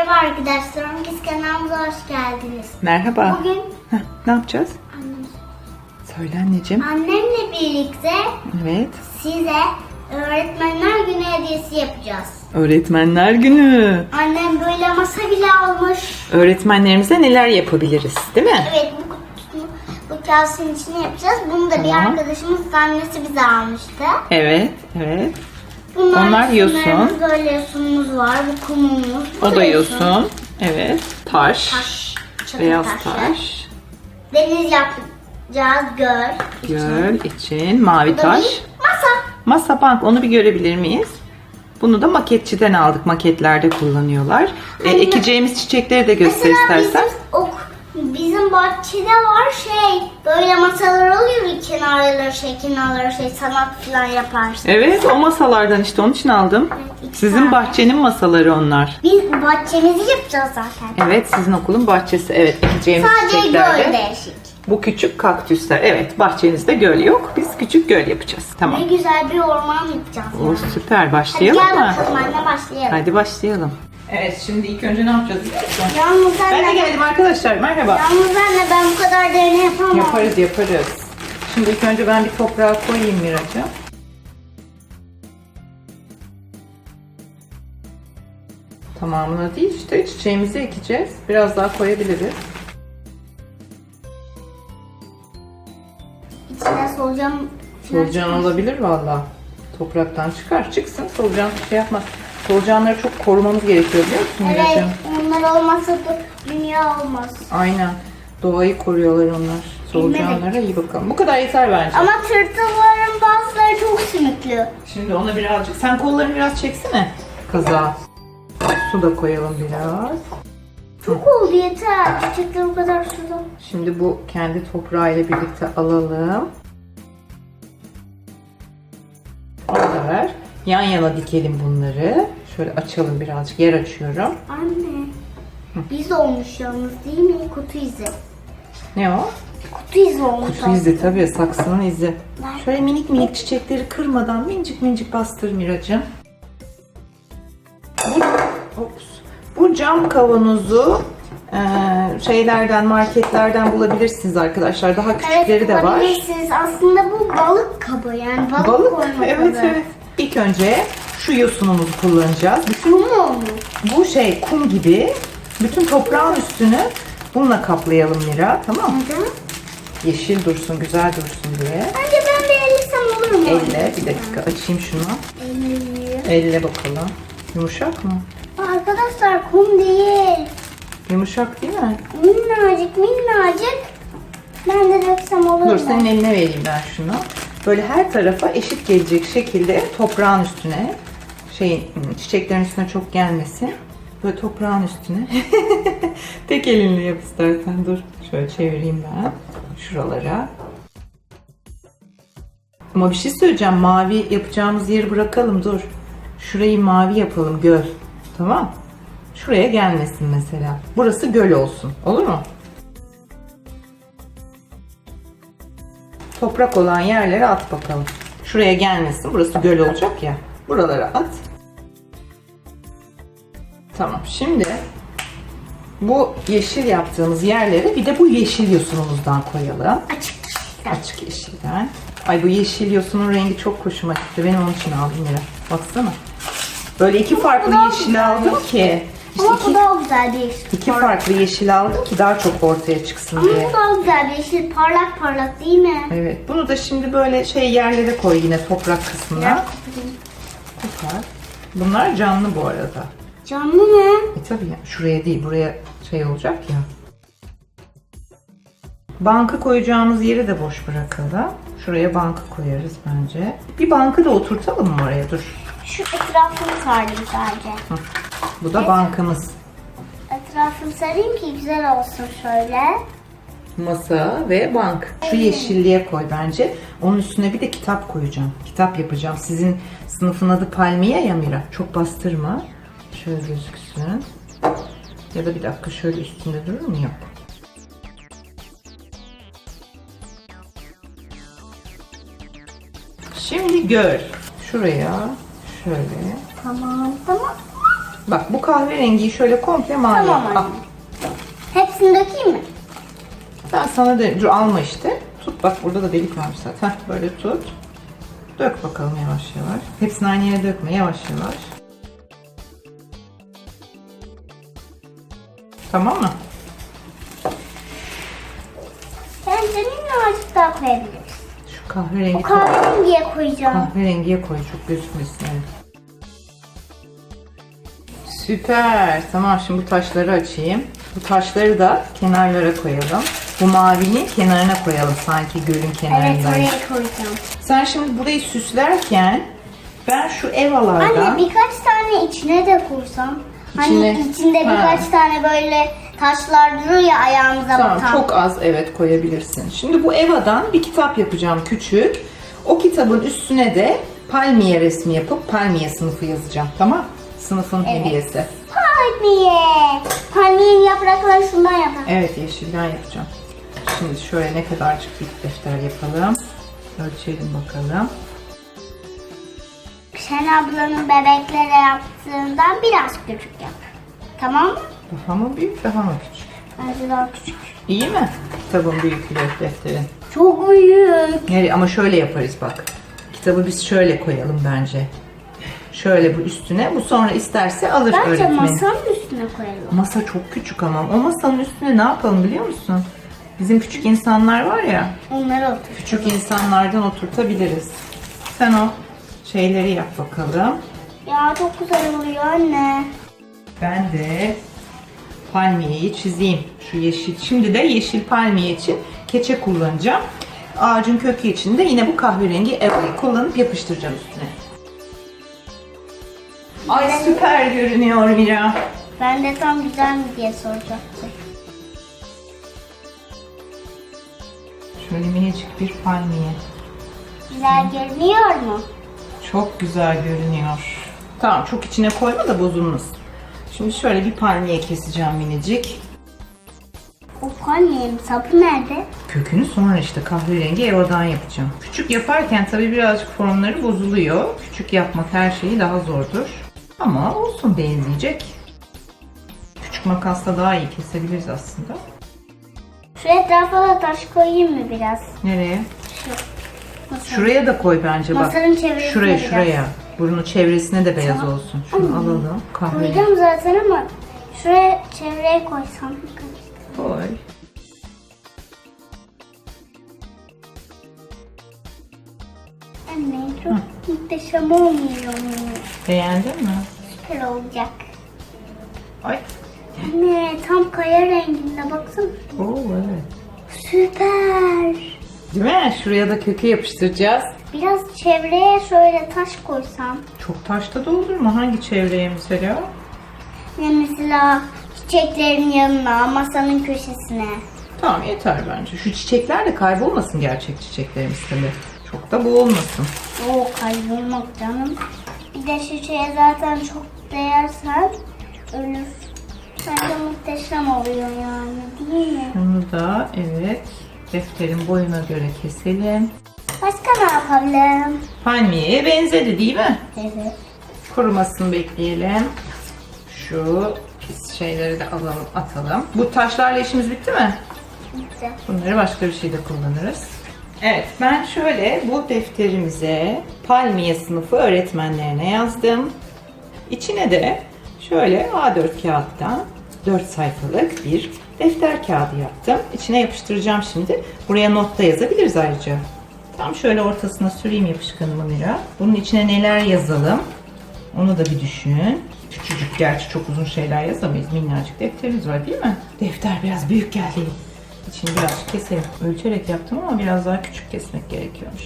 Merhaba arkadaşlar, biz kanalımıza hoş geldiniz. Merhaba. Bugün Heh, ne yapacağız? annem- Söyle anneciğim. annemle birlikte Evet. size Öğretmenler Günü hediyesi yapacağız. Öğretmenler günü. Annem böyle masa bile almış. Öğretmenlerimize neler yapabiliriz değil mi? Evet, bu, kutusunu, bu kasenin içine yapacağız. Bunu da bir Tamam. arkadaşımız annesi bize almıştı. Evet, evet. Bunlar Onlar yosun. Böyle yosunumuz var, bu kumumuz. bu O da yosun. Evet. Taş. Taş, çakıl Beyaz taşı. taş. Deniz yapacağız, göl. Göl için mavi Bu da taş. bir masa. Masa bank onu bir görebilir miyiz? Bunu da maketçiden aldık. Maketlerde kullanıyorlar. E, ekeceğimiz çiçekleri de göster Mesela istersen. bizim, ok, bizim bahçede var şey böyle masalar oluyor ya kenarları şey kenarları şey sanat falan yaparsın. Evet o masalardan işte onun için aldım. Evet, Sizin tane. bahçenin masaları onlar. Biz bahçemizi yapacağız zaten. Evet sizin okulun bahçesi. Evet ekeceğimiz Sadece çiçeklerde. göl değişik. Bu küçük kaktüsler. Evet bahçenizde göl yok. Biz küçük göl yapacağız. Tamam. Ne güzel bir orman yapacağız. O yani. süper. Hadi Başlayalım gel mı? bakalım anne başlayalım. Hadi başlayalım. Evet şimdi ilk önce ne yapacağız biliyor musun? Yalnız Ben de geldim arkadaşlar. Merhaba. yalnız anne ben bu kadar derine yapamam. Yaparız yaparız. Şimdi ilk önce ben bir toprağa koyayım Miraç'a. Tamamını değil işte çiçeğimizi ekeceğiz. Biraz daha koyabiliriz. İçine solucan Solucan olabilir valla. Topraktan çıkar. Çıksın. Solucan şey yapmaz. Solucanları çok korumamız gerekiyor biliyor musun Evet, Miracığım? onlar olmasa da dünya olmaz. Aynen. Doğayı koruyorlar onlar. Solucanlara iyi bakalım. Bu kadar yeter bence. Ama tırtılların bazıları çok sümüklü. Şimdi ona birazcık... Sen kollarını biraz çeksene. Kaza. Su da koyalım biraz. Çok oldu yeter. Çiçekler o kadar suda. Şimdi bu kendi toprağıyla birlikte alalım. Bu kadar. Yan yana dikelim bunları. Şöyle açalım birazcık. Yer açıyorum. Anne. Biz olmuş yalnız değil mi? Kutu izi. Ne o? Kutu izi olmuş. Kutu izi tabii. Saksının izi. Şöyle minik minik çiçekleri kırmadan minicik minicik bastır Miracığım. Bu, ops. bu cam kavanozu e, şeylerden marketlerden bulabilirsiniz arkadaşlar. Daha küçükleri Evet, de var. bulabilirsiniz. Aslında bu balık kabı yani balık, Balık. koyma Evet kabı. evet. İlk önce şu yosunumuzu kullanacağız. Bu mu? Bu şey kum gibi. Bütün toprağın üstünü bununla kaplayalım Mira. Tamam mı? Neden? Yeşil dursun, güzel dursun diye. Bence ben bir ellisem olur mu? Elle. Bir dakika açayım şunu. Elle. Elle bakalım. Yumuşak mı? Arkadaşlar kum değil. Yumuşak değil mi? Minnacık minnacık. Ben de döksem olur mu? Dur senin eline vereyim ben şunu. Böyle her tarafa eşit gelecek şekilde toprağın üstüne şey çiçeklerin üstüne çok gelmesin. Böyle toprağın üstüne. Tek elinle yap istersen dur. Şöyle çevireyim ben. Şuralara. Ama bir şey söyleyeceğim. Mavi yapacağımız yeri bırakalım dur. Şurayı mavi yapalım göl. Tamam. Şuraya gelmesin mesela. Burası göl olsun. Olur mu? Toprak olan yerlere at bakalım. Şuraya gelmesin. Burası göl olacak ya. Buralara at. Tamam. Şimdi bu yeşil yaptığımız yerlere bir de bu yeşil yosunumuzdan koyalım. Açık. Açık yeşilden. Ay bu yeşil yosunun rengi çok hoşuma gitti. Ben onun için aldım Mira. Baksana. Böyle iki farklı daha yeşil güzel. aldım ki. İşte Ama iki, bu daha güzel bir yeşil. iki farklı yeşil aldım ki daha çok ortaya çıksın Ama diye. bu daha güzel bir yeşil. Parlak parlak değil mi? Evet. Bunu da şimdi böyle şey yerlere koy yine toprak kısmına. Biraz. Bunlar canlı bu arada. Canlı mı? E tabii ya, şuraya değil buraya şey olacak ya. Banka koyacağımız yeri de boş bırakalım. Şuraya banka koyarız bence. Bir bankı da oturtalım mı oraya? Dur. Şu etrafını sarayım sadece. Hı. Bu da bankamız. Etrafını sarayım ki güzel olsun şöyle. Masa ve bank. Şu yeşilliğe koy bence. Onun üstüne bir de kitap koyacağım. Kitap yapacağım. Sizin sınıfın adı Palmiye ya Mira. Çok bastırma. Şöyle gözüksün. Ya da bir dakika şöyle üstünde durur mu? Yok. Şimdi gör. Şuraya şöyle Tamam tamam. Bak bu kahverengiyi şöyle komple mavi Tamam anne. Al. Hepsini dökeyim mi? Ben sana de dur alma işte. Tut bak burada da delik varmış zaten. Heh, böyle tut. Dök bakalım yavaş yavaş. Hepsini aynı yere dökme yavaş yavaş. Tamam mı? Bence minnacık daha koyabiliriz. Şu kahverengi O kahverengiye koyacağım. kahverengiye koy çok gözükmesin. Evet. Süper. Tamam şimdi bu taşları açayım. Bu taşları da kenarlara koyalım. Bu mavinin kenarına koyalım sanki gölün Evet kenarında. oraya koyacağım. Sen şimdi burayı süslerken ben şu evalardan Anne birkaç tane içine de kursam. İçine- Hani içinde Ha. birkaç tane böyle taşlar durur ya ayağımıza tamam batan. çok az evet koyabilirsin. Şimdi bu evadan bir kitap yapacağım küçük. O kitabın üstüne de palmiye resmi yapıp palmiye sınıfı yazacağım. Tamam? Sınıfın Evet. hediyesi. Palmiye. Palmiyenin yaprakları şundan yapar. Evet yeşilden yapacağım. Şimdi şöyle ne kadarcık bir defter yapalım. Ölçelim bakalım. Şen ablanın bebeklere yaptığından biraz küçük yap. Tamam mı? Daha mı büyük daha mı küçük? Bence daha küçük. İyi mi? Kitabın büyüklüğü defterin. Çok büyük. Nereye? Ama şöyle yaparız bak. Kitabı biz şöyle koyalım bence. Şöyle bu üstüne. Bu sonra isterse alır Bence öğretmen. masanın üstüne koyalım. Masa çok küçük ama. O masanın üstüne ne yapalım biliyor musun? Bizim küçük insanlar var ya. Onları otur. Küçük insanlardan oturtabiliriz. Sen o şeyleri yap bakalım. Ya çok güzel oluyor anne. Ben de palmiyeyi çizeyim. Şu yeşil. Şimdi de yeşil palmiye için keçe kullanacağım. Ağacın kökü için de yine bu kahverengi evayı kullanıp yapıştıracağım üstüne. Ay süper görünüyor Mira. Ben de tam güzel mi diye soracaktım. Şöyle minicik bir palmiye. Güzel görünüyor mu? Çok güzel görünüyor. Tamam çok içine koyma da bozulmasın. Şimdi şöyle bir palmiye keseceğim minicik. O palmiyenin sapı nerede? Kökünü sonra işte kahverengi evadan yapacağım. Küçük yaparken tabii birazcık formları bozuluyor. Küçük yapmak her şeyi daha zordur. Ama olsun benzeyecek. Küçük makasla daha iyi kesebiliriz aslında. Şu etrafa da taş koyayım mı biraz? Nereye? Şu. Masanın, Şuraya da koy bence bak. masanın çevresine Şuraya biraz. şuraya. Burnu çevresine de beyaz Tamam. olsun. Şunu alalım. Kahverengi. Koyacağım zaten ama şuraya çevreye koysam. Koy. Anne çok muhteşem olmuyor mu? Beğendin mi? Süper olacak. Ay. Anne tam kaya renginde baksana. Oo evet. Süper. Değil mi? Şuraya da kökü yapıştıracağız. Biraz çevreye şöyle taş koysam. Çok taşta da olur mu? Hangi çevreye mesela? Ya mesela çiçeklerin yanına, masanın köşesine. Tamam yeter bence. Şu çiçekler de kaybolmasın gerçek çiçeklerimiz tabii. Çok da bu olmasın. O kaybolmak canım. Bir de çiçeğe zaten çok değersen ölür. Bence muhteşem oluyor yani değil mi? Bunu da evet defterin boyuna göre keselim. Başka ne yapalım? Palmiyeye benzedi değil mi? Evet. Kurumasını bekleyelim. Şu pis şeyleri de alalım atalım. Bu taşlarla işimiz bitti mi? Güzel. Bunları başka bir şeyde kullanırız. Evet ben şöyle bu defterimize palmiye sınıfı öğretmenlerine yazdım. İçine de şöyle A4 kağıttan 4 sayfalık bir defter kağıdı yaptım. İçine yapıştıracağım şimdi. Buraya not da yazabiliriz ayrıca. Tam şöyle ortasına süreyim yapışkanımı Mira. Bunun içine neler yazalım? Onu da bir düşün. Küçücük gerçi çok uzun şeyler yazamayız. Minnacık defterimiz var değil mi? Defter biraz büyük geldi. İçini biraz keselim. Ölçerek yaptım ama biraz daha küçük kesmek gerekiyormuş.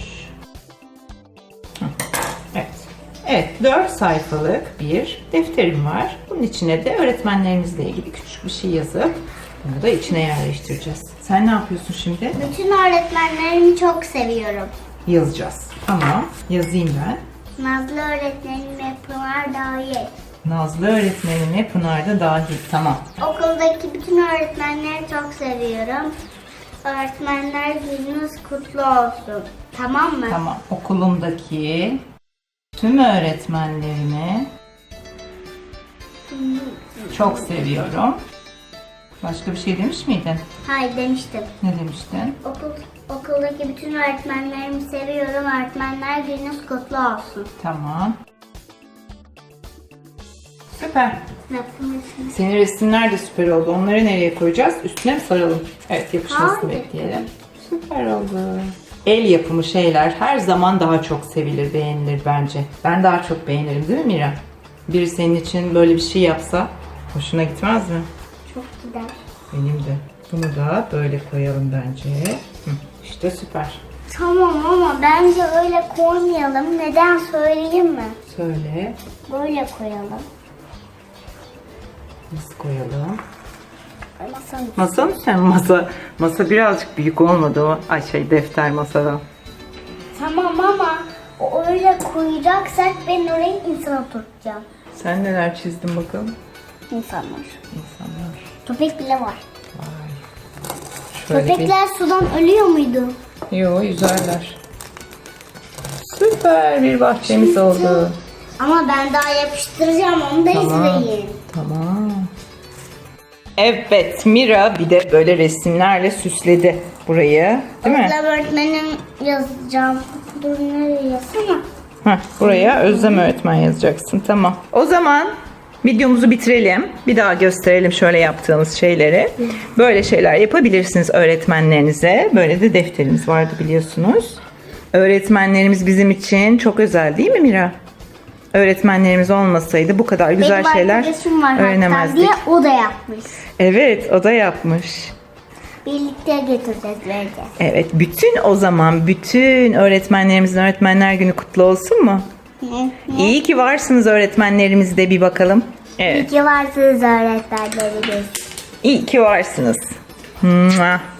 Evet. Evet, 4 sayfalık bir defterim var. Bunun içine de öğretmenlerimizle ilgili küçük bir şey yazıp bunu da içine yerleştireceğiz. Sen ne yapıyorsun şimdi? Bütün öğretmenlerimi çok seviyorum. Yazacağız. Tamam, yazayım ben. Nazlı öğretmenim ve Pınar dahil. Nazlı öğretmenime Pınar da dahil. Tamam. Okuldaki bütün öğretmenleri çok seviyorum. Öğretmenler gününüz kutlu olsun. Tamam mı? Tamam. Okulumdaki tüm öğretmenlerime Çok seviyorum. Başka bir şey demiş miydin? Hayır demiştim. Ne demiştin? Okul, okuldaki bütün öğretmenlerimi seviyorum. Öğretmenler gününüz kutlu olsun. Tamam. Süper. Yapmışsın. Senin resimler de süper oldu. Onları nereye koyacağız? Üstüne mi saralım? Evet yapışmasını Hayır. bekleyelim. Süper oldu. El yapımı şeyler her zaman daha çok sevilir, beğenilir bence. Ben daha çok beğenirim değil mi Mira? Biri senin için böyle bir şey yapsa hoşuna gitmez mi? Benim de. Bunu da böyle koyalım bence. Hı, İşte süper. Tamam ama bence öyle koymayalım. Neden söyleyeyim mi? Söyle. Böyle koyalım. Nasıl koyalım? Masa mı sen? Masa, masa birazcık büyük olmadı o. Ay şey defter masadan. Tamam ama öyle koyacaksak ben oraya insan oturtacağım. Sen neler çizdin bakalım? İnsanlar. İnsanlar. Köpek bile var. Vay. Şöyle Köpekler sudan ölüyor muydu? bir... Yo yüzerler. Süper bir bahçemiz oldu. Ama ben daha yapıştıracağım onu da izleyin. Tamam. Evet Mira bir de böyle resimlerle süsledi burayı. Değil mi? Özlem öğretmenim yazacağım. Dur nereye yazsana? Heh, buraya Özlem öğretmen yazacaksın. Tamam. O zaman videomuzu bitirelim. Bir daha gösterelim şöyle yaptığımız şeyleri. Böyle şeyler yapabilirsiniz öğretmenlerinize. Böyle de defterimiz vardı biliyorsunuz. Öğretmenlerimiz bizim için çok özel değil mi Mira? Öğretmenlerimiz olmasaydı bu kadar güzel Benim şeyler arkadaşım var öğrenemezdik. diye o da yapmış. Evet o da yapmış. Birlikte getireceğiz vereceğiz. Evet bütün o zaman bütün öğretmenlerimizin öğretmenler günü kutlu olsun mu? İyi ki varsınız öğretmenlerimiz de bir bakalım. Evet. İyi ki varsınız öğretmenlerimiz. İyi ki varsınız. Mua.